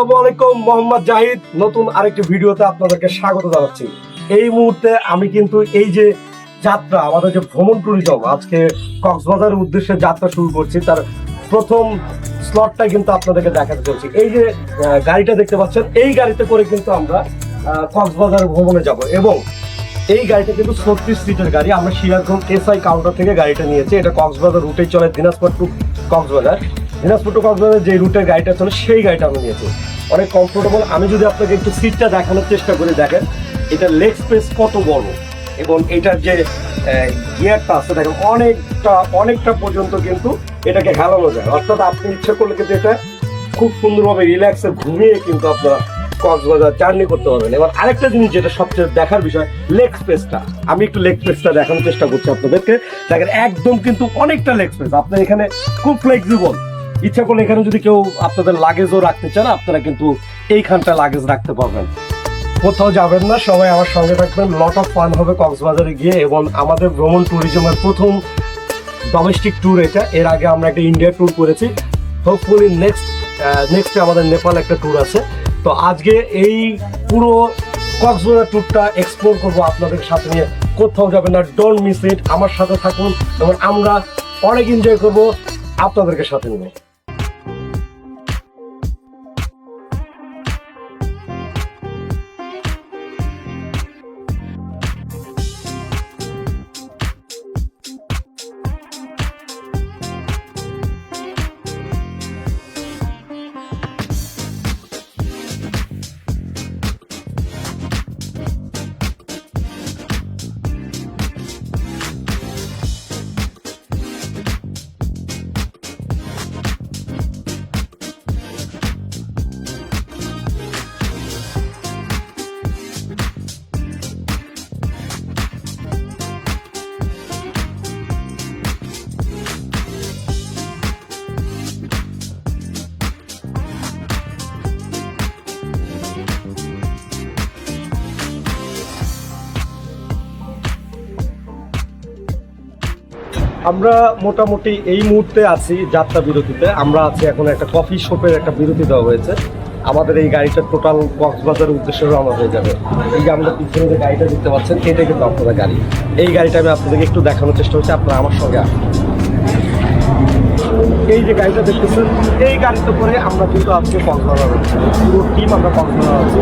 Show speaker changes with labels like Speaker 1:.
Speaker 1: আসসালামু মোহাম্মদ জাহিদ। নতুন আরেকটি ভিডিওতে আপনাদেরকে স্বাগত জানাচ্ছি। এই মুহূর্তে আমি কিন্তু এই যে যাত্রা, আমাদের যে ভ্রমণ আজকে কক্সবাজারের উদ্দেশ্যে যাত্রা শুরু করছি। তার প্রথম স্লটটা কিন্তু আপনাদেরকে দেখাতে চলছি। এই যে গাড়িটা দেখতে পাচ্ছেন, এই গাড়িতে করে কিন্তু আমরা কক্সবাজার ভ্রমণে যাব এবং এই গাড়িটা কিন্তু ছত্রিশ সিটের গাড়ি। আমরা সিরাজগঞ্জ এসআই কাউন্টার থেকে গাড়িটা নিয়েছি। এটা কক্সবাজার রুটেই চলে দিনাজপুর টু কক্সবাজার। দিনাজপুর টু কক্সবাজার যে রুটের গাড়িটা ছিল সেই গাড়িটা আমি নিয়েছি। অনেক কমফোর্টেবল আমি যদি আপনাকে একটু সিটটা দেখানোর চেষ্টা করে দেখেন এটা লেগ স্পেস কত বড়? এবং এটার যে গিয়ারটা আছে, দেখেন, অনেকটা অনেকটা পর্যন্ত কিন্তু এটাকে হেলানো যায়। অর্থাৎ আপনি ইচ্ছে করলে কিন্তু এটা খুব সুন্দরভাবে রিল্যাক্সে ঘুমিয়ে কিন্তু আপনারা কক্সবাজার জার্নি করতে পারবেন। এবার আরেকটা জিনিস যেটা সবচেয়ে দেখার বিষয় লেগ স্পেসটা আমি একটু লেগ স্পেসটা দেখানোর চেষ্টা করছি আপনাদেরকে। দেখেন, একদম কিন্তু অনেকটা লেগ স্পেস আপনার এখানে খুব ফ্লেক্সিবল ইচ্ছা করলে এখানে যদি কেউ আপনাদের লাগেজও রাখতে চান, আপনারা কিন্তু এইখানটা লাগেজ রাখতে পারবেন। কোথাও যাবেন না, সবাই আমার সঙ্গে থাকবেন। লট অফ ফান হবে কক্সবাজারে গিয়ে এবং আমাদের ভ্রমণ ট্যুরিজমের প্রথম ডোমেস্টিক ট্যুর এটা। এর আগে আমরা একটা ইন্ডিয়া ট্যুর করেছি। হোপফুলি নেক্সট নেক্সটে আমাদের নেপাল একটা ট্যুর আছে। তো আজকে এই পুরো কক্সবাজার ট্যুরটা এক্সপ্লোর করব আপনাদের সাথে নিয়ে। কোথাও যাবেন না ডোন্ট মিস ইট আমার সাথে থাকুন এবং আমরা অনেক এনজয় করব আপনাদেরকে সাথে নিয়ে। আমরা মোটামুটি এই মুহূর্তে আছি যাত্রা বিরতিতে। আমরা আছি এখন একটা কফি শপের একটা বিরতি দেওয়া হয়েছে। আমাদের এই গাড়িটা টোটাল কক্সবাজারের উদ্দেশ্যে রওনা হয়ে যাবে। এই যে আমাদের পিছনে যে গাড়িটা দেখতে পাচ্ছেন, এটা কিন্তু আপনাদের গাড়ি। এই গাড়িটা আমি আপনাদেরকে একটু দেখানোর চেষ্টা করছি, আপনারা আমার সঙ্গে আসুন। এই যে গাড়িটা দেখতেছেন, এই গাড়িতে করে আমরা কিন্তু আজকে কক্সবাজার আছি পুরো টিম আমরা কক্সবাজার আছি